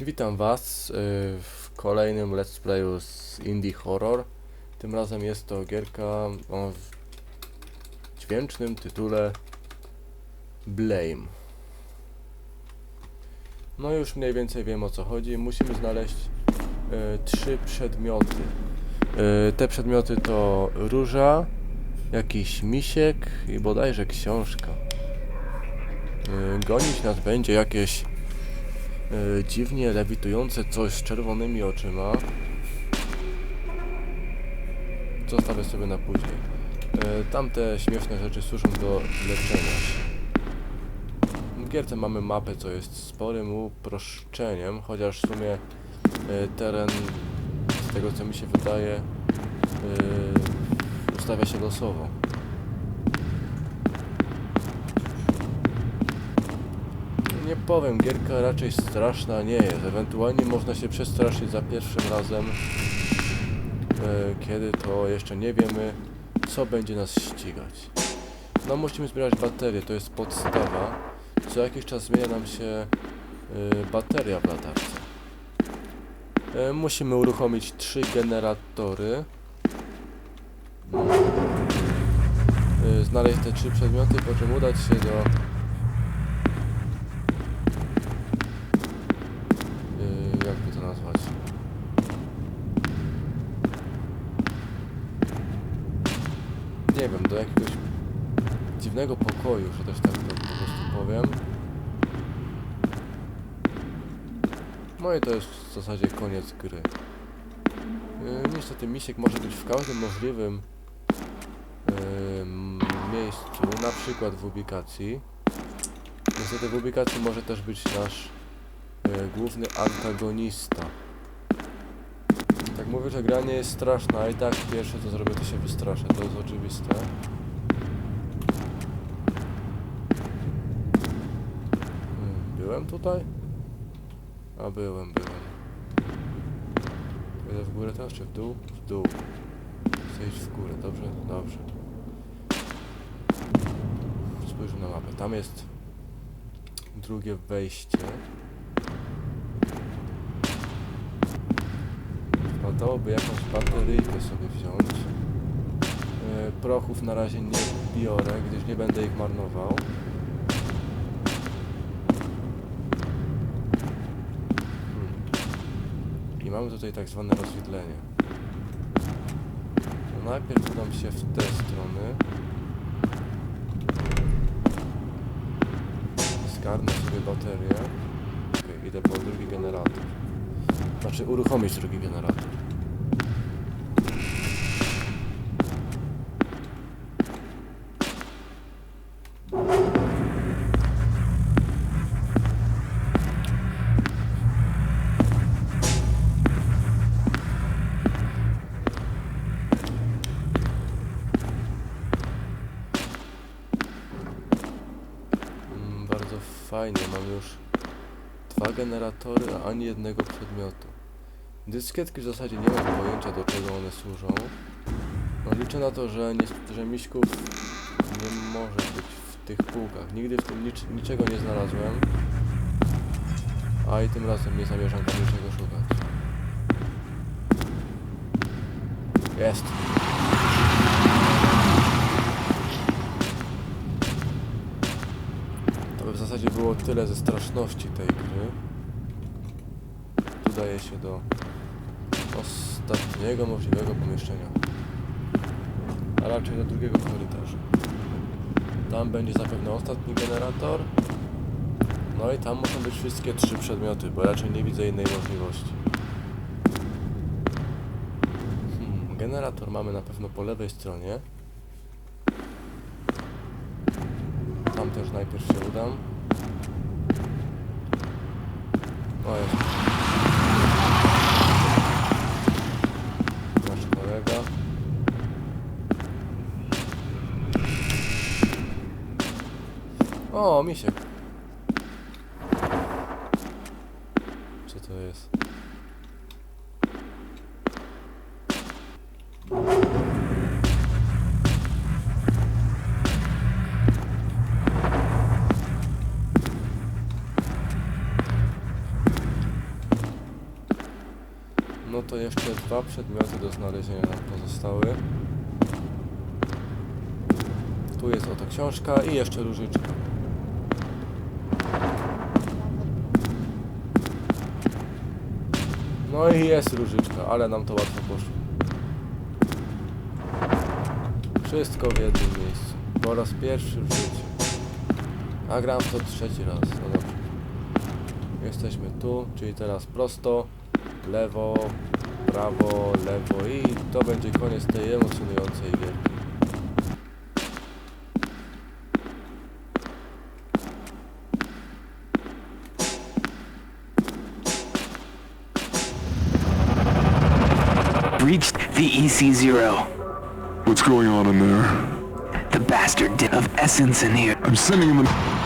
Witam Was y, w kolejnym let's playu z Indie Horror. Tym razem jest to gierka o dźwięcznym tytule Blame. No już mniej więcej wiem o co chodzi. Musimy znaleźć y, trzy przedmioty. Y, te przedmioty to róża, jakiś misiek i bodajże książka. Y, gonić nas będzie jakieś y, dziwnie lewitujące coś z czerwonymi oczyma. Zostawię sobie na później. Y, tamte śmieszne rzeczy służą do leczenia. W gierce mamy mapę, co jest sporym uproszczeniem, chociaż w sumie y, teren, z tego co mi się wydaje, ustawia się losowo. Nie powiem, gierka raczej straszna nie jest. Ewentualnie można się przestraszyć za pierwszym razem, e, kiedy to jeszcze nie wiemy, co będzie nas ścigać. No musimy zbierać baterie, to jest podstawa. Co jakiś czas zmienia nam się e, bateria w latarce. E, musimy uruchomić trzy generatory. Znaleźć te trzy przedmioty, po czym udać się do Yy, jakby to nazwać? Wiem, do jakiegoś dziwnego pokoju, że też tak to po prostu powiem. No i to jest w zasadzie koniec gry. Yy, niestety misiek może być w każdym możliwym yy, miejscu, na przykład w ubikacji. Niestety w ubikacji może też być nasz e, główny antagonista. Mówię, że gra nie jest straszna, i tak pierwsze co zrobię to się wystraszę, to jest oczywiste. Hmm, Byłem tutaj? A byłem, byłem. Idę w górę teraz, czy w dół? W dół. Chcę iść w górę, dobrze? Dobrze. Spójrzmy na mapę. Tam jest drugie wejście. Wypadałoby jakąś bateryjkę sobie wziąć. E, prochów na razie nie biorę, gdyż nie będę ich marnował. Hmm. I mamy tutaj tak zwane rozwidlenie. To najpierw udam się w te strony. Zgarnę sobie baterię. Okej, idę po drugi generator. Znaczy uruchomić drugi generator. Fajnie, mam już dwa generatory, a ani jednego przedmiotu. Dyskietki w zasadzie nie mam pojęcia do czego one służą. No liczę na to, że, nie, że miśków nie może być w tych półkach. Nigdy w tym nic, niczego nie znalazłem. A i tym razem nie zamierzam tam niczego szukać. Jest. W zasadzie było tyle ze straszności tej gry. Udaje się do ostatniego możliwego pomieszczenia. A raczej do drugiego korytarza. Tam będzie zapewne ostatni generator. No i tam muszą być wszystkie trzy przedmioty, bo raczej nie widzę innej możliwości. Hmm, generator mamy na pewno po lewej stronie. Też najpierw się udam. O jest. Nasz kolega. O, misiek. Co to jest? Jeszcze dwa przedmioty do znalezienia nam pozostały. Tu jest oto książka i jeszcze różyczka. No i jest różyczka, ale nam to łatwo poszło. Wszystko w jednym miejscu. Po raz pierwszy w życiu. A gram to trzeci raz. No dobrze. Jesteśmy tu, czyli teraz prosto, lewo, prawo, lewo i to będzie koniec tej emocjonującej gierki. Reached the EC0. What's going on in there? The bastard did of essence in here. I'm sending him an...